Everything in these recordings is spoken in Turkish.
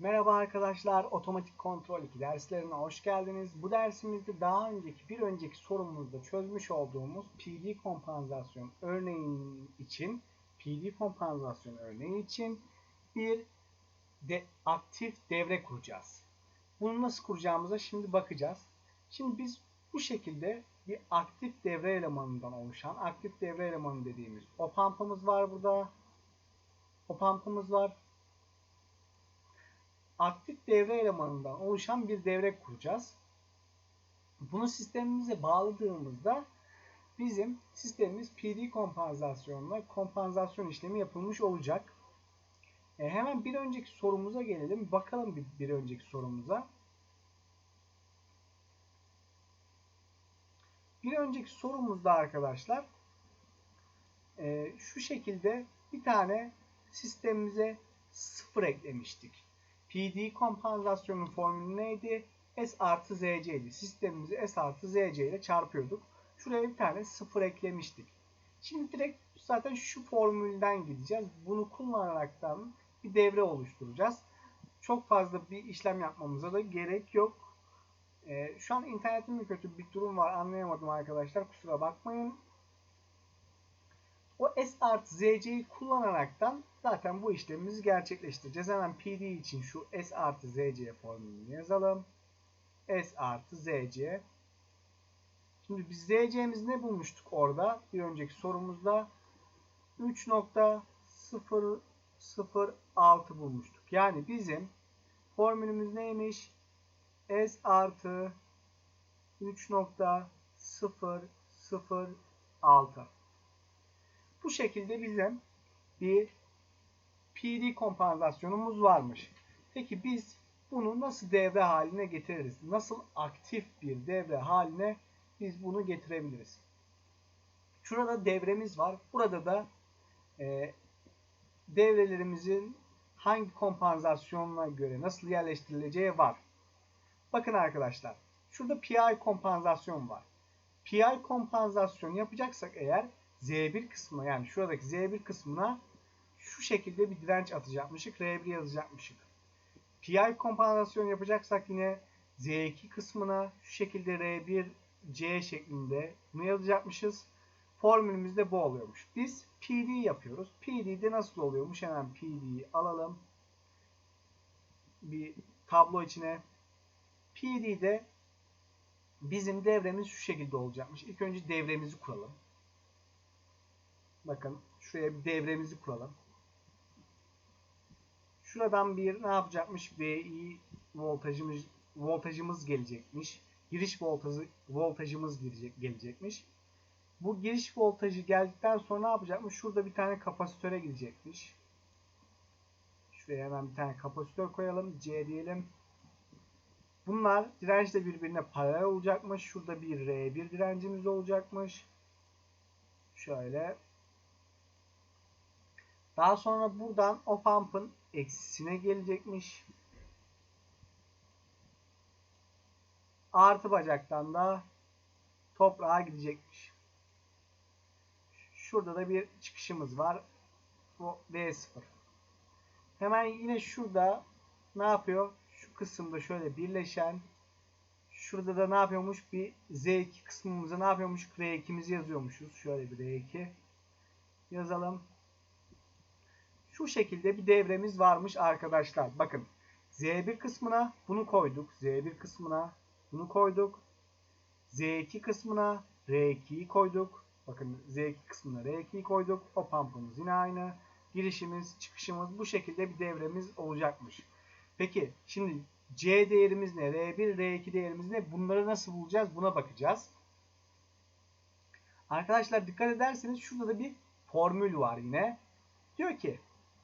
Merhaba arkadaşlar, Otomatik Kontrol 2 derslerine hoş geldiniz. Bu dersimizde daha önceki bir önceki sorumuzda çözmüş olduğumuz PD kompansasyon örneği için PD kompansasyon örneği için bir de aktif devre kuracağız. Bunu nasıl kuracağımıza şimdi bakacağız. Şimdi biz bu şekilde bir aktif devre elemanından oluşan aktif devre elemanı dediğimiz o pampamız var burada. O pampamız var aktif devre elemanından oluşan bir devre kuracağız. Bunu sistemimize bağladığımızda bizim sistemimiz PD kompansasyonla kompansasyon işlemi yapılmış olacak. E hemen bir önceki sorumuza gelelim. Bakalım bir, bir önceki sorumuza. Bir önceki sorumuzda arkadaşlar e, şu şekilde bir tane sistemimize sıfır eklemiştik. PD kompansasyonun formülü neydi? S artı ZC idi. Sistemimizi S artı ZC ile çarpıyorduk. Şuraya bir tane sıfır eklemiştik. Şimdi direkt zaten şu formülden gideceğiz. Bunu kullanaraktan bir devre oluşturacağız. Çok fazla bir işlem yapmamıza da gerek yok. Ee, şu an internetimde kötü bir durum var. Anlayamadım arkadaşlar. Kusura bakmayın. O S artı ZC'yi kullanaraktan zaten bu işlemimizi gerçekleştireceğiz. Hemen PD için şu S artı ZC formülünü yazalım. S artı ZC. Şimdi biz ZC'mizi ne bulmuştuk orada? Bir önceki sorumuzda 3.006 bulmuştuk. Yani bizim formülümüz neymiş? S artı 3.006 Bu şekilde bizim bir PD kompansasyonumuz varmış. Peki biz bunu nasıl devre haline getiririz? Nasıl aktif bir devre haline biz bunu getirebiliriz? Şurada devremiz var. Burada da e, devrelerimizin hangi kompansasyonuna göre nasıl yerleştirileceği var. Bakın arkadaşlar. Şurada PI kompansasyon var. PI kompansasyon yapacaksak eğer Z1 kısmına yani şuradaki Z1 kısmına şu şekilde bir direnç atacakmışık. R1 yazacakmışık. PI kompansasyon yapacaksak yine Z2 kısmına şu şekilde R1 C şeklinde bunu yazacakmışız. Formülümüz de bu oluyormuş. Biz PD yapıyoruz. PD'de nasıl oluyormuş? Hemen PD'yi alalım. Bir tablo içine. PD'de bizim devremiz şu şekilde olacakmış. İlk önce devremizi kuralım. Bakın şuraya bir devremizi kuralım. Şuradan bir ne yapacakmış? VI voltajımız voltajımız gelecekmiş. Giriş voltajı voltajımız gelecek, gelecekmiş. Bu giriş voltajı geldikten sonra ne yapacakmış? Şurada bir tane kapasitöre gidecekmiş. Şuraya hemen bir tane kapasitör koyalım. C diyelim. Bunlar dirençle birbirine paralel olacakmış. Şurada bir R1 direncimiz olacakmış. Şöyle. Daha sonra buradan o pump'ın eksisine gelecekmiş. Artı bacaktan da toprağa gidecekmiş. Şurada da bir çıkışımız var. Bu V0. Hemen yine şurada ne yapıyor? Şu kısımda şöyle birleşen şurada da ne yapıyormuş? Bir Z2 kısmımıza ne yapıyormuş? R2'mizi yazıyormuşuz. Şöyle bir R2 yazalım. Şu şekilde bir devremiz varmış arkadaşlar. Bakın Z1 kısmına bunu koyduk. Z1 kısmına bunu koyduk. Z2 kısmına R2'yi koyduk. Bakın Z2 kısmına R2'yi koyduk. O pump'ımız yine aynı. Girişimiz, çıkışımız bu şekilde bir devremiz olacakmış. Peki şimdi C değerimiz ne? R1, R2 değerimiz ne? Bunları nasıl bulacağız? Buna bakacağız. Arkadaşlar dikkat ederseniz şurada da bir formül var yine. Diyor ki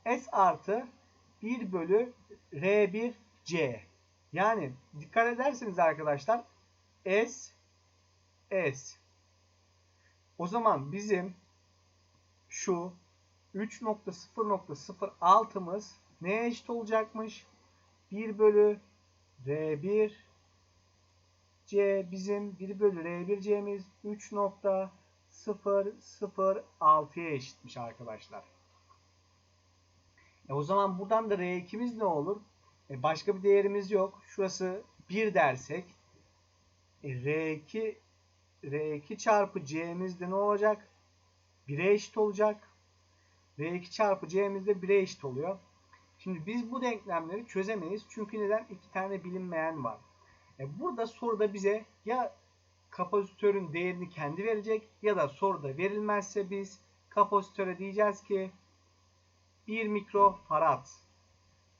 S artı 1 bölü R1 C. Yani dikkat ederseniz arkadaşlar S S. O zaman bizim şu 3.0.06'mız neye eşit olacakmış? 1 bölü R1 C bizim 1 bölü R1 C'miz 3.006'ya eşitmiş arkadaşlar. E o zaman buradan da R2'miz ne olur? E, başka bir değerimiz yok. Şurası 1 dersek e, R2 R2 çarpı C'miz de ne olacak? 1'e eşit olacak. R2 çarpı C'miz de 1'e eşit oluyor. Şimdi biz bu denklemleri çözemeyiz. Çünkü neden? İki tane bilinmeyen var. E, burada soruda bize ya kapasitörün değerini kendi verecek ya da soruda verilmezse biz kapasitöre diyeceğiz ki 1 mikrofarad.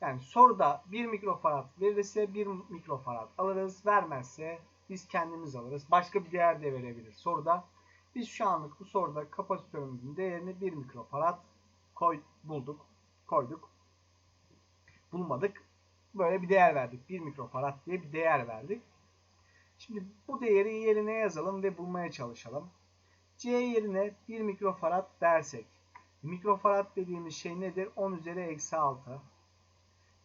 Yani soruda 1 mikrofarad verirse 1 mikrofarad alırız. Vermezse biz kendimiz alırız. Başka bir değer de verebilir soruda. Biz şu anlık bu soruda kapasitörümüzün değerini 1 mikrofarad koy, bulduk. Koyduk. Bulmadık. Böyle bir değer verdik. 1 mikrofarad diye bir değer verdik. Şimdi bu değeri yerine yazalım ve bulmaya çalışalım. C yerine 1 mikrofarad dersek. Mikrofarad dediğimiz şey nedir? 10 üzeri eksi 6.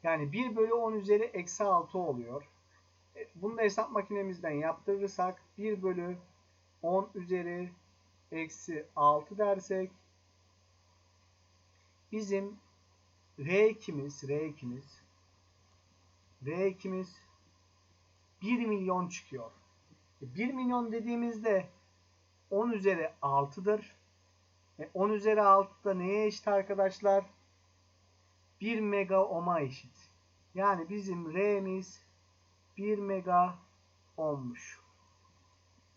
Yani 1 bölü 10 üzeri eksi 6 oluyor. E, Bunu da hesap makinemizden yaptırırsak 1 bölü 10 üzeri eksi 6 dersek bizim R2'miz R2'miz R2'miz 1 milyon çıkıyor. 1 milyon dediğimizde 10 üzeri 6'dır. E 10 üzeri 6 da neye eşit arkadaşlar? 1 mega ohm'a eşit. Yani bizim R'miz 1 mega ohmmuş.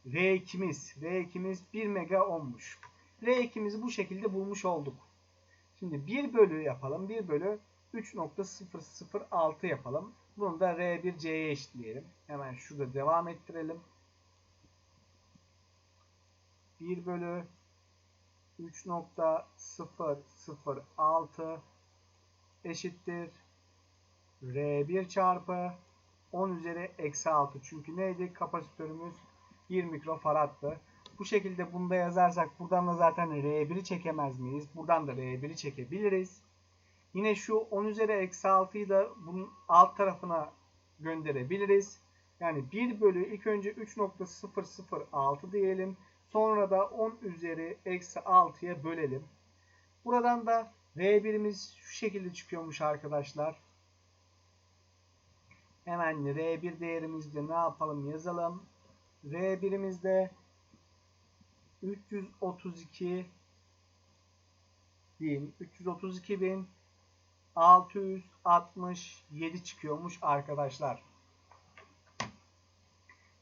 R2'miz, R2'miz 1 mega ohmmuş. R2'mizi bu şekilde bulmuş olduk. Şimdi 1 bölü yapalım. 1 bölü 3.006 yapalım. Bunu da R1C'ye eşitleyelim. Hemen şurada devam ettirelim. 1 bölü 3.006 eşittir. R1 çarpı 10 üzeri eksi 6. Çünkü neydi? Kapasitörümüz 1 mikrofaradtı. Bu şekilde bunu da yazarsak buradan da zaten R1'i çekemez miyiz? Buradan da R1'i çekebiliriz. Yine şu 10 üzeri eksi 6'yı da bunun alt tarafına gönderebiliriz. Yani 1 bölü ilk önce 3.006 diyelim. Sonra da 10 üzeri eksi 6'ya bölelim. Buradan da R1'imiz şu şekilde çıkıyormuş arkadaşlar. Hemen R1 değerimizde ne yapalım yazalım. R1'imizde 332 bin 332 bin 667 çıkıyormuş arkadaşlar.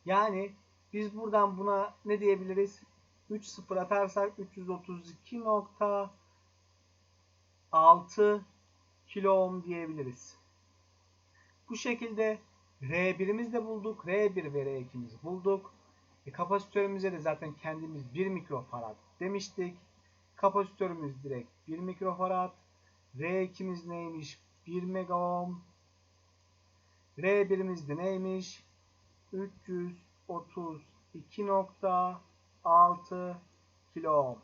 Yani biz buradan buna ne diyebiliriz? 3 sıfır atarsak 332.6 kilo ohm diyebiliriz. Bu şekilde R1'imizi de bulduk. R1 ve R2'mizi bulduk. E, kapasitörümüze de zaten kendimiz 1 mikrofarad demiştik. Kapasitörümüz direkt 1 mikrofarad. R2'miz neymiş? 1 mega ohm. R1'imiz de neymiş? 332.6 kilo ohm.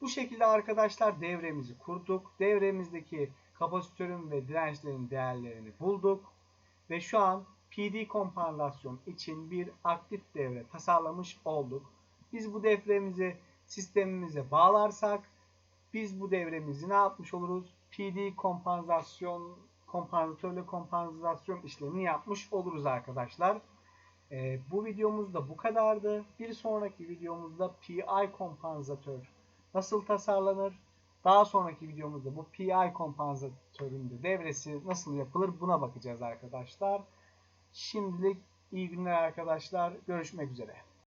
Bu şekilde arkadaşlar devremizi kurduk. Devremizdeki kapasitörün ve dirençlerin değerlerini bulduk. Ve şu an PD kompanlasyon için bir aktif devre tasarlamış olduk. Biz bu devremizi sistemimize bağlarsak biz bu devremizi ne yapmış oluruz? PD kompansasyon kompansatörle kompansasyon işlemini yapmış oluruz arkadaşlar. Ee, bu videomuz da bu kadardı. Bir sonraki videomuzda PI kompansatör nasıl tasarlanır? Daha sonraki videomuzda bu PI kompansatörün de devresi nasıl yapılır buna bakacağız arkadaşlar. Şimdilik iyi günler arkadaşlar. Görüşmek üzere.